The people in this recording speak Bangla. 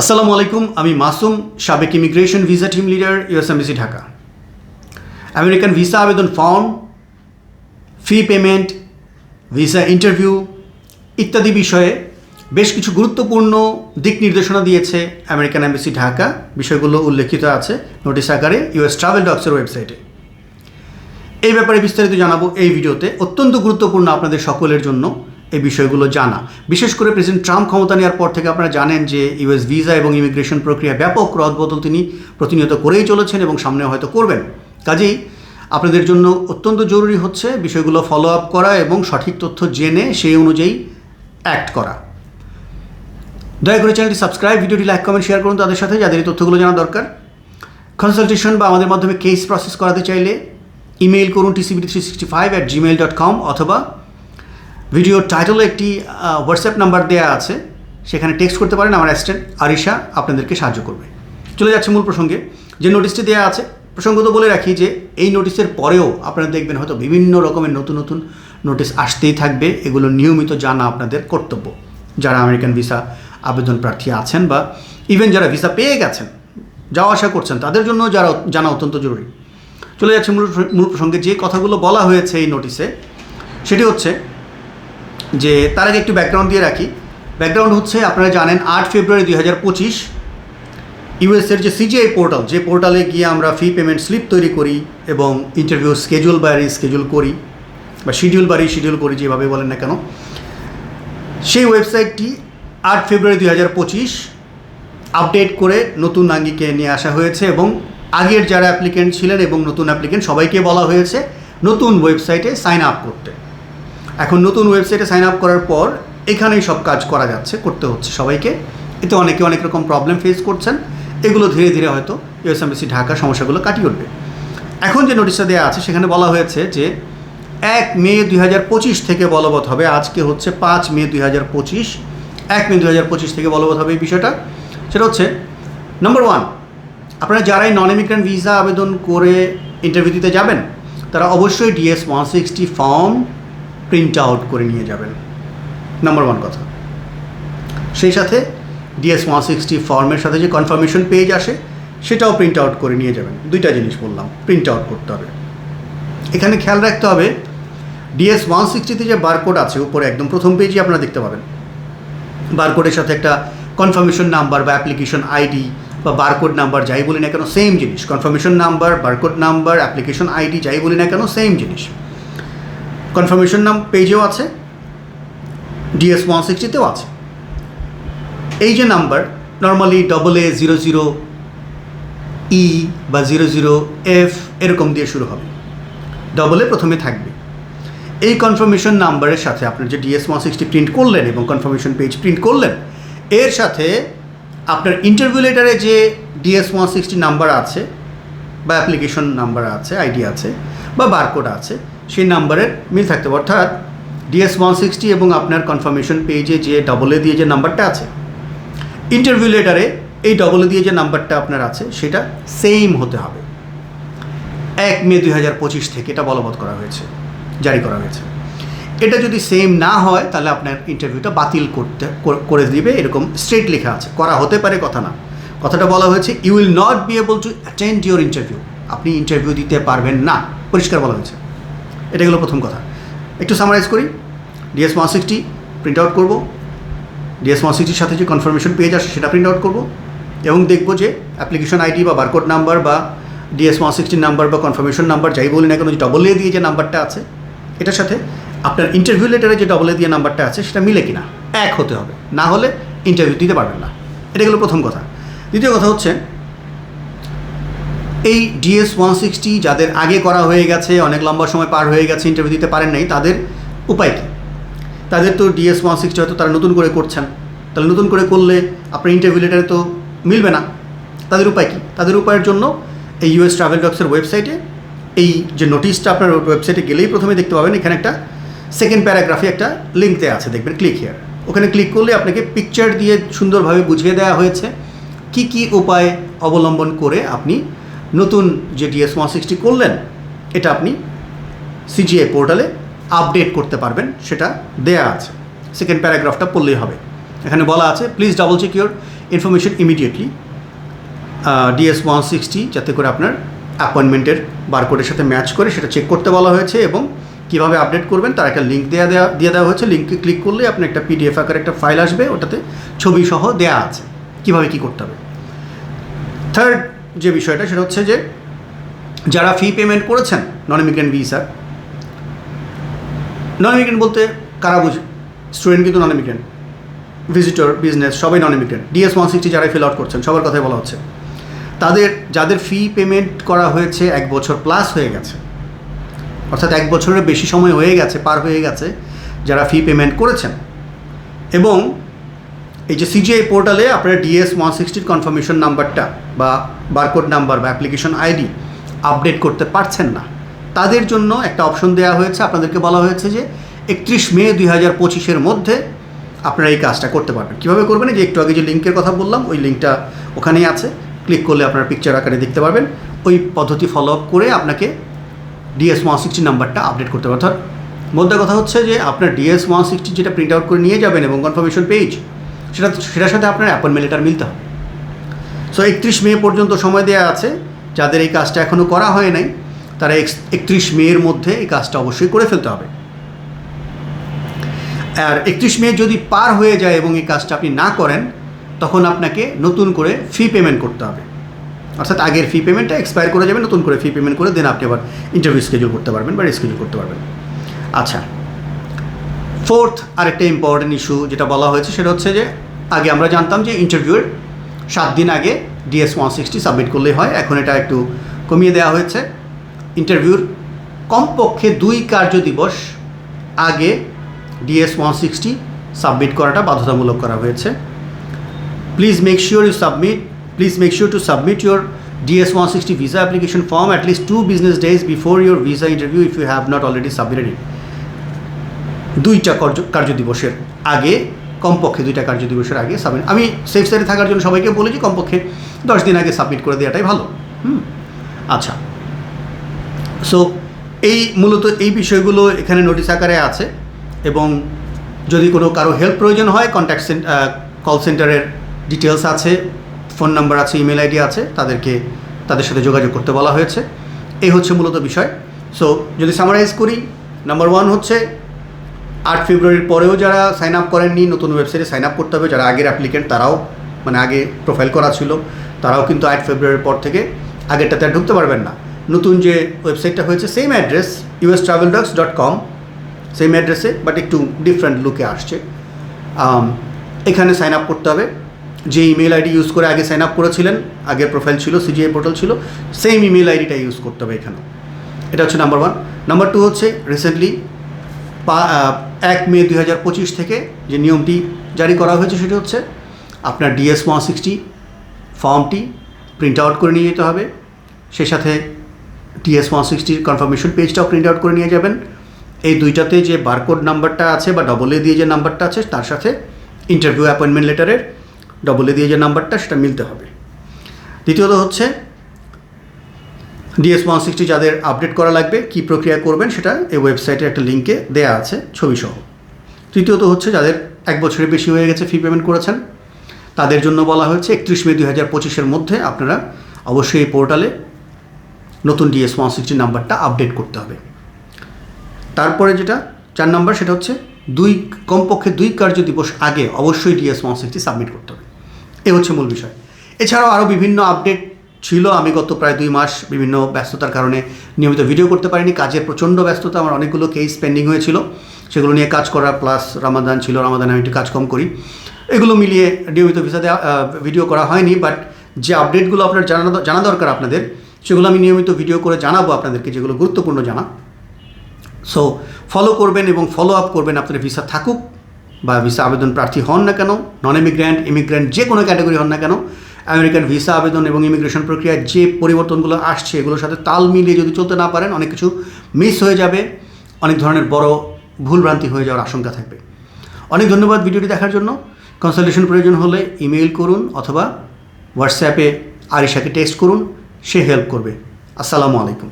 আসসালামু আলাইকুম, আমি মাসুম, সাবেক immigration visa team leader, US embassy, Dhaka. American visa আবেদন form, fee payment, visa interview ইত্যাদি বিষয়ে বেশ কিছু গুরুত্বপূর্ণ দিক নির্দেশনা দিয়েছে আমেরিকান এম্বাসি ঢাকা। বিষয়গুলো উল্লেখিত আছে নোটিশ আকারে ইউএস ট্রাভেল ডক্সের ওয়েবসাইটে। এই ব্যাপারে বিস্তারিত জানাব এই ভিডিওতে। অত্যন্ত গুরুত্বপূর্ণ আপনাদের সকলের জন্য। এই বিষয়গুলো জানা। বিশেষ করে প্রেসিডেন্ট ট্রাম্প ক্ষমতা নেওয়ার পর থেকে আপনারা জানেন যে ইউএস ভিসা এবং ইমিগ্রেশন প্রক্রিয়া ব্যাপক রদবদল তিনি প্রতিনিয়ত করেই চলেছেন এবং সামনে হয়তো করবেন। কাজেই আপনাদের জন্য অত্যন্ত জরুরি হচ্ছে বিষয়গুলো ফলো আপ করা এবং সঠিক তথ্য জেনে সেই অনুযায়ী অ্যাক্ট করা। দয়া করে চ্যানেলটি সাবস্ক্রাইব ভিডিওটি লাইক কমেন্ট শেয়ার করুন তাদের সাথে, যাদের এই তথ্যগুলো জানা দরকার। কনসালটেশন বা আমাদের মাধ্যমে কেস প্রসেস করাতে চাইলে ইমেইল করুন TCB three sixty five at Gmail dot com অথবা ভিডিওর টাইটেলে একটি হোয়াটসঅ্যাপ নাম্বার দেওয়া আছে। সেখানে টেক্সট করতে পারেন আমার অ্যাসিস্ট্যান্ট আরিশা আপনাদেরকে সাহায্য করবে। চলে যাচ্ছে মূল প্রসঙ্গে। যে নোটিশটি দেওয়া আছে, প্রসঙ্গত বলে রাখি যে, এই নোটিশের পরেও আপনারা দেখবেন হয়তো বিভিন্ন রকমের নতুন নতুন নোটিশ আসতেই থাকবে। এগুলো নিয়মিত জানা আপনাদের কর্তব্য। যারা আমেরিকান ভিসা আবেদন প্রার্থী আছেন বা ইভেন যারা ভিসা পেয়ে গেছেন, যাওয়া আসা করছেন, তাদের জন্য যারা জানা অত্যন্ত জরুরি। চলে যাচ্ছে মূল মূল প্রসঙ্গে যে কথাগুলো বলা হয়েছে এই নোটিশে সেটি হচ্ছে যে তার আগে একটু ব্যাকগ্রাউন্ড দিয়ে রাখি। ব্যাকগ্রাউন্ড হচ্ছে আপনারা জানেন আট ফেব্রুয়ারি দুই হাজার পঁচিশ, ইউএসের যে সিজিআই পোর্টাল যে পোর্টালে গিয়ে আমরা ফি পেমেন্ট স্লিপ তৈরি করি এবং ইন্টারভিউ স্কেজুল বা স্কেজুল করি বা শিডিউল বা শিডিউল করি যেভাবে বলেন না কেন। সেই ওয়েবসাইটটি আট ফেব্রুয়ারি দুই হাজার পঁচিশ আপডেট করে নতুন আঙ্গিকে নিয়ে আসা হয়েছে এবং আগের যারা অ্যাপ্লিকেন্ট ছিলেন এবং নতুন অ্যাপ্লিকেন্ট সবাইকে বলা হয়েছে, নতুন ওয়েবসাইটে সাইন আপ করতে। এখন নতুন ওয়েবসাইটে সাইন আপ করার পর এখানেই সব কাজ করা যাচ্ছে, করতে হচ্ছে সবাইকে। এতে অনেকে অনেক রকম প্রবলেম ফেস করছেন। এগুলো ধীরে ধীরে হয়তো ইউএসএমবিসি ঢাকা সমস্যাগুলো কাটিয়ে উঠবে। এখন যে নোটিশটা দেওয়া আছে, সেখানে বলা হয়েছে যে এক মে দুই হাজার পঁচিশ থেকে বলবৎ হবে। আজকে হচ্ছে পাঁচ মে দুই এক মে দুই হাজার পঁচিশ থেকে বলবৎ হবে এই বিষয়টা। সেটা হচ্ছে নম্বর ওয়ান আপনারা যারাই নন ইমিগ্রেন্ট ভিসা আবেদন করে ইন্টারভিউ দিতে যাবেন, তারা অবশ্যই DS one sixty form print out করে নিয়ে যাবেন। নাম্বার ওয়ান কথা। সেই সাথে ডিএস ওয়ান সিক্সটি ফর্মের সাথে যে কনফার্মেশন পেজ আসে, সেটাও প্রিন্ট আউট করে নিয়ে যাবেন। দুইটা জিনিস বললাম প্রিন্ট আউট করতে হবে। এখানে খেয়াল রাখতে হবে ডিএস ওয়ান সিক্সটিতে যে বারকোড আছে, উপরে একদম প্রথম পেজই আপনারা দেখতে পাবেন। বারকোডের সাথে একটা কনফার্মেশন নাম্বার বা অ্যাপ্লিকেশন আইডি বা বারকোড নাম্বার যাই বলি না কেন সেম জিনিস। Confirmation number barcode number application ID যাই বলি না কেন সেম জিনিস। কনফার্মেশন নাম পেজেও আছে ডিএস ওয়ান সিক্সটিতেও আছে। এই যে number normally double A zero zero E বা জিরো জিরো এফ এরকম দিয়ে শুরু হবে। ডবল প্রথমে থাকবে। এই কনফার্মেশন নাম্বারের সাথে আপনার যে ডিএস ওয়ান সিক্সটি প্রিন্ট করলেন এবং কনফার্মেশন পেজ প্রিন্ট করলেন, এর সাথে আপনার ইন্টারভিউ লেটারে যে ডিএস ওয়ান সিক্সটি নাম্বার আছে, বা অ্যাপ্লিকেশন নাম্বার আছে আইডি আছে, বা বারকোড আছে সেই নাম্বারের মিল থাকতে হবে অর্থাৎ ডিএস ওয়ান সিক্সটি এবং আপনার কনফার্মেশন পেজে যে ডবল এ দিয়ে যে নাম্বারটা আছে ইন্টারভিউ লেটারে এই ডবল দিয়ে যে নাম্বারটা আপনার আছে, সেটা সেম হতে হবে। এক মে দুই হাজার পঁচিশ থেকে এটা বলবৎ করা হয়েছে, জারি করা হয়েছে। এটা যদি সেম না হয়, তাহলে আপনার ইন্টারভিউটা বাতিল করতে, করে দিবে। এরকম স্ট্রেট লেখা আছে। করা হতে পারে, কথা না। কথাটা বলা হয়েছে you will not be able to attend your interview আপনি ইন্টারভিউ দিতে পারবেন না। পরিষ্কার বলা হয়েছে। এটা হলো প্রথম কথা। একটু সামারাইজ করি। DS one sixty print out করব। ডিএস ওয়ান সিক্সটির সাথে যে কনফার্মেশন পেজ আসে সেটা প্রিন্ট আউট করব এবং দেখব যে অ্যাপ্লিকেশন আইডি বা বারকোড নাম্বার বা ডিএস ওয়ান সিক্সটির নাম্বার বা কনফার্মেশন নাম্বার যাই বলি না কেন, যে ডবল এ দিয়ে যে নাম্বারটা আছে, এটার সাথে আপনার ইন্টারভিউ লেটারে যে ডবল এ দিয়ে নাম্বারটা আছে, সেটা মিলে কিনা? এক হতে হবে। না হলে ইন্টারভিউ দিতে পারবেন না। এটা হলো প্রথম কথা। দ্বিতীয় কথা হচ্ছে এই ডিএস ওয়ান সিক্সটি যাদের আগে করা হয়ে গেছে, অনেক লম্বা সময় পার হয়ে গেছে ইন্টারভিউ দিতে পারেন নাই, তাদের উপায় কী? তাদের তো ডিএস ওয়ান সিক্সটি হয়তো তারা নতুন করে করছেন। তাহলে নতুন করে করলে আপনার ইন্টারভিউ লেটারে তো মিলবে না। তাদের উপায় কী? তাদের উপায়ের জন্য এই ইউএস ট্রাভেল ডক্সের ওয়েবসাইটে এই যে নোটিশটা আপনার ওয়েবসাইটে গেলেই প্রথমে দেখতে পাবেন, এখানে একটা সেকেন্ড প্যারাগ্রাফে একটা লিঙ্ক দেওয়া আছে, দেখবেন ক্লিক হিয়ার ওখানে ক্লিক করলে আপনাকে পিকচার দিয়ে সুন্দরভাবে বুঝিয়ে দেওয়া হয়েছে, কি কি উপায় অবলম্বন করে আপনি নতুন যে ডিএস ওয়ান সিক্সটি করলেন, এটা আপনি সিজিআই পোর্টালে আপডেট করতে পারবেন, সেটা দেয়া আছে। সেকেন্ড প্যারাগ্রাফটা পড়লেই হবে। এখানে বলা আছে please double check your information immediately DS one sixty যাতে করে আপনার অ্যাপয়েন্টমেন্টের বারকোডের সাথে ম্যাচ করে, সেটা চেক করতে বলা হয়েছে এবং কীভাবে আপডেট করবেন, তার একটা লিঙ্ক দেওয়া দেওয়া দিয়ে দেওয়া হয়েছে। লিঙ্কে ক্লিক করলে আপনার একটা পিডিএফ আকারে একটা ফাইল আসবে, ওটাতে ছবি সহ দেওয়া আছে, কীভাবে কী করতে হবে। থার্ড যে বিষয়টা সেটা হচ্ছে যে যারা ফি পেমেন্ট করেছেন non immigrant visa non immigrant বলতে কারা বুঝে? স্টুডেন্ট কিন্তু নন ইমিগ্রেন্ট ভিজিটর বিজনেস সবাই non immigrant DS one sixty যারা ফিল আউট করছেন, সবার কথাই বলা হচ্ছে। তাদের, যাদের ফি পেমেন্ট করা হয়েছে এক বছর প্লাস হয়ে গেছে, অর্থাৎ এক বছরের বেশি সময় হয়ে গেছে, পার হয়ে গেছে, যারা ফি পেমেন্ট করেছেন। এবং এই যে সিজিআই পোর্টালে আপনারা ডিএস ওয়ান সিক্সটির কনফার্মেশন নাম্বারটা বা বারকোড নাম্বার বা অ্যাপ্লিকেশন আইডি আপডেট করতে পারছেন না। তাদের জন্য একটা অপশন দেওয়া হয়েছে। আপনাদেরকে বলা হয়েছে যে একত্রিশ মে দুই হাজার পঁচিশের মধ্যে আপনারা এই কাজটা করতে পারবেন। কীভাবে করবেন? যে একটু আগে যে লিঙ্কের কথা বললাম, ওই লিঙ্কটা ওখানেই আছে। ক্লিক করলে আপনারা পিকচার আকারে দেখতে পারবেন। ওই পদ্ধতি ফলো আপ করে আপনাকে ডিএস ওয়ান সিক্সটি নাম্বারটা আপডেট করতে হবে। অর্থাৎ মধ্যে কথা হচ্ছে যে আপনার ডিএস ওয়ান সিক্সটি যেটা প্রিন্ট আউট করে নিয়ে যাবেন এবং কনফার্মেশন পেজ সেটা সেটার সাথে আপনার অ্যাপয়েন্টমেন্ট লেটার মিলতে হবে। সো একত্রিশ মে পর্যন্ত সময় দেওয়া আছে। যাদের এই কাজটা এখনও করা হয় নাই, তারা একত্রিশ মের মধ্যে এই কাজটা অবশ্যই করে ফেলতে হবে। আর একত্রিশ মে যদি পার হয়ে যায় এবং এই কাজটা আপনি না করেন, তখন আপনাকে নতুন করে ফি পেমেন্ট করতে হবে। অর্থাৎ আগের ফি পেমেন্টটা এক্সপায়ার করে যাবে, নতুন করে ফি পেমেন্ট করে দেন আপনি আবার ইন্টারভিউ স্কেজুল করতে পারবেন বা রিস্কেজুল করতে পারবেন। আচ্ছা ফোর্থ আরেকটা ইম্পর্টেন্ট ইস্যু যেটা বলা হয়েছে, সেটা হচ্ছে যে, আগে আমরা জানতাম যে ইন্টারভিউয়ের সাত দিন আগে ডিএস ওয়ান সিক্সটি সাবমিট করলেই হয়। এখন এটা একটু কমিয়ে দেওয়া হয়েছে। ইন্টারভিউর কমপক্ষে দুই কার্য দিবস আগে ডিএস ওয়ান সিক্সটি সাবমিট করাটা বাধ্যতামূলক করা হয়েছে। Please make sure you submit please make sure to submit your DS one sixty visa application form at least two business days before your visa interview if you have not already submitted দুইটা কার্য দিবসের আগে কমপক্ষে দুইটা কার্য দিবসের আগে সাবমিট আমি সেফ সাইডে থাকার জন্য সবাইকে বলেছি কমপক্ষে দশ দিন আগে সাবমিট করে দেওয়াটাই ভালো। হুম? আচ্ছা। সো এই মূলত এই বিষয়গুলো এখানে নোটিশ আকারে আছে এবং যদি কোনো কারও হেল্প প্রয়োজন হয় কন্ট্যাক্ট কল সেন্টারের ডিটেলস আছে ফোন নাম্বার আছে ইমেল আইডি আছে, তাদেরকে, তাদের সাথে যোগাযোগ করতে বলা হয়েছে। এই হচ্ছে মূলত বিষয়। সো যদি সামারাইজ করি নাম্বার ওয়ান হচ্ছে আট ফেব্রুয়ারির পরেও যারা সাইন আপ করেননি, নতুন ওয়েবসাইটে সাইন আপ করতে হবে, যারা আগের অ্যাপ্লিকেন্ট তারাও মানে আগে প্রোফাইল করা ছিল, তারাও কিন্তু আট ফেব্রুয়ারির পর থেকে আগেরটাতে আর ঢুকতে পারবেন না। নতুন যে ওয়েবসাইটটা হয়েছে same address US travel docs dot com same অ্যাড্রেসে বাট একটু ডিফারেন্ট লুকে আসছে। এখানে সাইন আপ করতে হবে। যে ইমেল আইডি ইউজ করে আগে সাইন আপ করেছিলেন, আগের প্রোফাইল ছিল সিজিআই পোর্টাল ছিল সেম ইমেল আইডিটা ইউজ করতে হবে এখানে এটা হচ্ছে নাম্বার ওয়ান নাম্বার টু হচ্ছে রিসেন্টলি এক মে দুই হাজার পঁচিশ থেকে যে নিয়মটি জারি করা হয়েছে সেটি হচ্ছে আপনার ডিএস ওয়ান সিক্সটি ফর্মটি প্রিন্ট আউট করে নিয়ে যেতে হবে। সেই সাথে ডিএস ওয়ান সিক্সটির কনফার্মেশন পেজটাও প্রিন্ট আউট করে নিয়ে যাবেন। এই দুইটাতে যে বারকোড নাম্বারটা আছে বা ডবল এ দিয়ে যে নাম্বারটা আছে, তার সাথে ইন্টারভিউ অ্যাপয়েন্টমেন্ট লেটারের ডবল এ দিয়ে যে নাম্বারটা সেটা মিলতে হবে। দ্বিতীয়ত হচ্ছে ডিএস ওয়ান সিক্সটি যাদের আপডেট করা লাগবে, কী প্রক্রিয়া করবেন সেটা এই ওয়েবসাইটে একটা লিঙ্কে দেয়া আছে ছবিসহ। তৃতীয়ত হচ্ছে যাদের এক বছরের বেশি হয়ে গেছে ফি পেমেন্ট করেছেন, তাদের জন্য বলা হয়েছে একত্রিশ মে দুই হাজার পঁচিশের মধ্যে আপনারা অবশ্যই এই পোর্টালে নতুন ডিএস ওয়ান সিক্সটি নাম্বারটা আপডেট করতে হবে। তারপরে যেটা, চার নাম্বার, সেটা হচ্ছে দুই, কমপক্ষে দুই কার্য দিবস আগে অবশ্যই ডিএস ওয়ান সিক্সটি সাবমিট করতে হবে। এ হচ্ছে মূল বিষয়। এছাড়াও আরও বিভিন্ন আপডেট ছিল। আমি গত প্রায় দুই মাস বিভিন্ন ব্যস্ততার কারণে নিয়মিত ভিডিও করতে পারিনি। কাজের প্রচণ্ড ব্যস্ততা, আমার অনেকগুলো কেস পেন্ডিং হয়েছিল। সেগুলো নিয়ে কাজ করা প্লাস রামাদান ছিল। রামাদানে আমি একটু কাজ কম করি। এগুলো মিলিয়ে নিয়মিত ভিসা দেওয়া ভিডিও করা হয়নি বাট যে আপডেটগুলো আপনার জানা জানা দরকার আপনাদের, সেগুলো আমি নিয়মিত ভিডিও করে জানাব আপনাদেরকে, যেগুলো গুরুত্বপূর্ণ জানা। সো ফলো করবেন এবং ফলো আপ করবেন আপনার ভিসা থাকুক বা ভিসা আবেদন প্রার্থী হন না কেন নন ইমিগ্র্যান্ট ইমিগ্র্যান্ট যে কোনো ক্যাটাগরি হন না কেন আমেরিকান ভিসা আবেদন এবং ইমিগ্রেশন প্রক্রিয়ায় যে পরিবর্তনগুলো আসছে, এগুলোর সাথে তাল মিলিয়ে যদি চলতে না পারেন, অনেক কিছু মিস হয়ে যাবে। অনেক ধরনের বড় ভুলভ্রান্তি হয়ে যাওয়ার আশঙ্কা থাকবে। অনেক ধন্যবাদ ভিডিওটি দেখার জন্য। কনসালটেশন প্রয়োজন হলে ইমেইল করুন অথবা হোয়াটসঅ্যাপে আরিশাকে টেক্সট করুন, সে হেল্প করবে। আসসালামু আলাইকুম।